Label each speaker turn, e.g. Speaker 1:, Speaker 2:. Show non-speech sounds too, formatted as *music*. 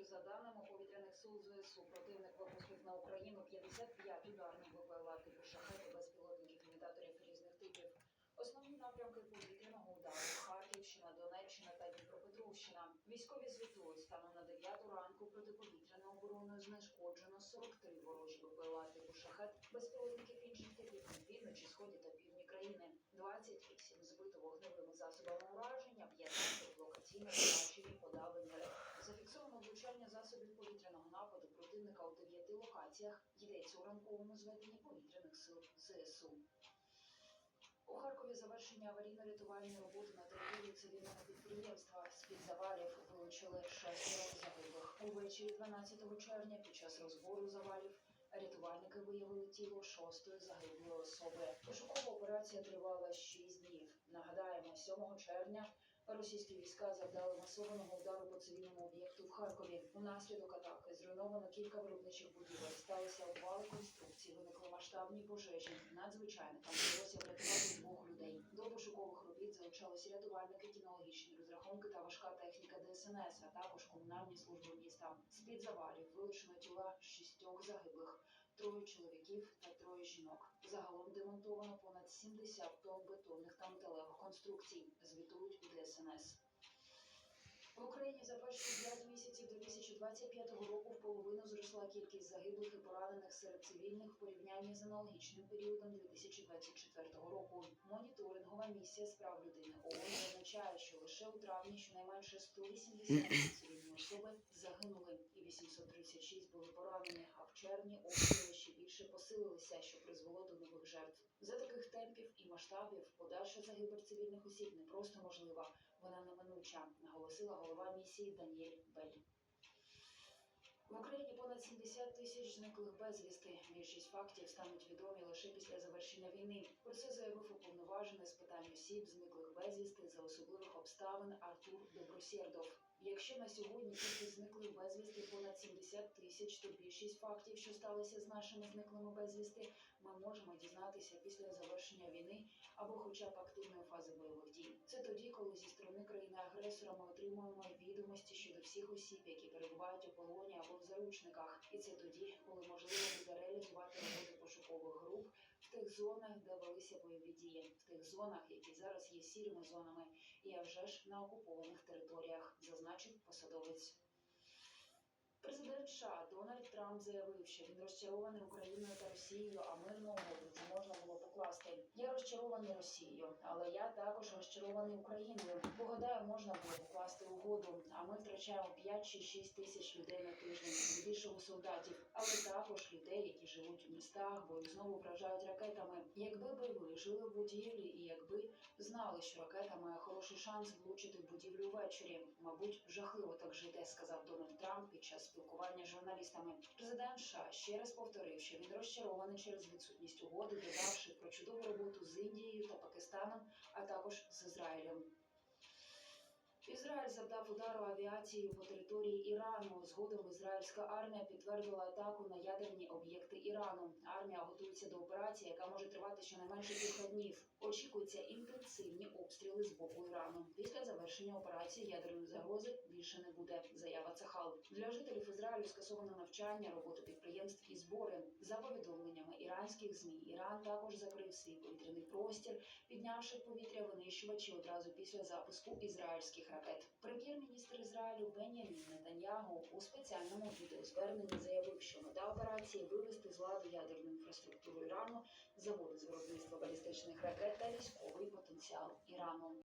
Speaker 1: Ночі, за даними повітряних сил ЗСУ, противник випустив на Україну 55 ударних БПЛА типу шахети безпілотників імітаторів різних типів. Основні напрямки повітряного удару Харківщина, Донеччина та Дніпропетровщина. Військові звітують станом на 9 ранку протиповітряною обороною знешкоджено 43 ворожі БПЛА типу шахет безпілотників інших типів на півночі, сході та півдні країни. 28 збито вогневими засобами ураження, 15 локаційно засобів повітряного нападу противника у 9 локаціях. Йдеться у ранковому зведенні повітряних сил ЗСУ. У Харкові завершення аварійно-рятувальної роботи на території цивільного підприємства. З-під завалів вилучили шестеро загиблих. Увечері 12 червня під час розбору завалів рятувальники виявили тіло шостої загиблої особи. Пошукова операція тривала 6 днів. Нагадаємо, 7 червня російські війська завдали масованого удару по цивільному об'єкту в Харкові. Унаслідок атаки зруйновано кілька виробничих будівель. Сталися обвали конструкцій, виникли масштабні пожежі. Надзвичайникам вдалося врятувати двох людей. До пошукових робіт залучалися рятувальники, кінологічні розрахунки та важка техніка ДСНС, а також комунальні служби міста. З-під завалів вилучено тіла шістьох загиблих, троє чоловіків та троє жінок. Загалом демонтовано понад 70 тонн бетонних та металевих конструкцій. Звітують у ДСНС. В Україні за перші 5 місяців 2025 року в половину зросла кількість загиблих і поранених серед цивільних в порівнянні з аналогічним періодом 2024 року. Моніторингова місія з прав людини ООН зазначає, що лише у травні щонайменше 180 *clears throat* цивільні особи загинули і 836 були поранені. А в червні обстріли ще більше посилилися, що призвело до нових жертв. За таких темпів і масштабів подальша загибель цивільних осіб не просто можлива, вона неминуча, наголосила голова місії Даніель Бель. В Україні понад 70 тисяч зниклих безвісти. Більшість фактів стануть відомі лише після завершення війни. Про це заявив уповноважений з питань осіб, зниклих безвісти за особливих обставин Артур Добросєрдов. Якщо на сьогодні кількість зниклих безвісти понад 70 тисяч, то більшість фактів, що сталося з нашими зниклими безвісти, ми можемо дізнатися після завершення війни або хоча б активної фази бойових дій. Це тоді, коли зі сторони країни-агресора ми отримуємо відомості щодо всіх осіб, які перебувають у полоні або в заручниках. І це тоді, коли можливо буде реалізувати роботу пошукових груп зонах, де велися бойові дії, в тих зонах, які зараз є сірими зонами, і а вже ж на окупованих територіях, зазначив посадовець. Президент США Дональд Трамп заявив, що він розчарований Україною та Росією, а мирного можна було розчарований Росією, але я також розчарований Україною. Погадаю, можна було покласти угоду, а ми втрачаємо 5 чи 6 тисяч людей на тиждень, більшого солдатів, але також людей, які живуть у містах, бо знову вражають ракетами. Якби би ви жили в будівлі, і якби знали, що ракета має хороший шанс влучити в будівлю ввечері, мабуть, жахливо так жити, сказав Дональд Трамп під час спілкування з журналістами. Президент США ще раз повторив, що він розчарований через відсутність угоди, додавши про чудову роботу з Індією та Пакистаном, а також з Ізраїлем. Ізраїль завдав удару авіацією по території Ірану. Згодом ізраїльська армія підтвердила атаку на ядерні об'єкти Ірану. Армія готується до операції, яка може тривати щонайменше кілька днів. Очікуються інтенсивні обстріли з боку Ірану. Після завершення операції ядерної загрози більше не буде. Заява Цахал. Для жителів Ізраїлю скасовано навчання, роботу підприємств і збори. За повідомленнями іранських змі, Іран також закрив свій повітряний простір, піднявши повітря винищувачі одразу після запуску ізраїльських ракет. Прем'єр-міністр Ізраїлю Бенямін Нетаньягу у спеціальному відеозверненні заявив, що мета операції вивести з ладу ядерну інфраструктуру Ірану, заводи з виробництва балістичних ракет та військовий потенціал Ірану.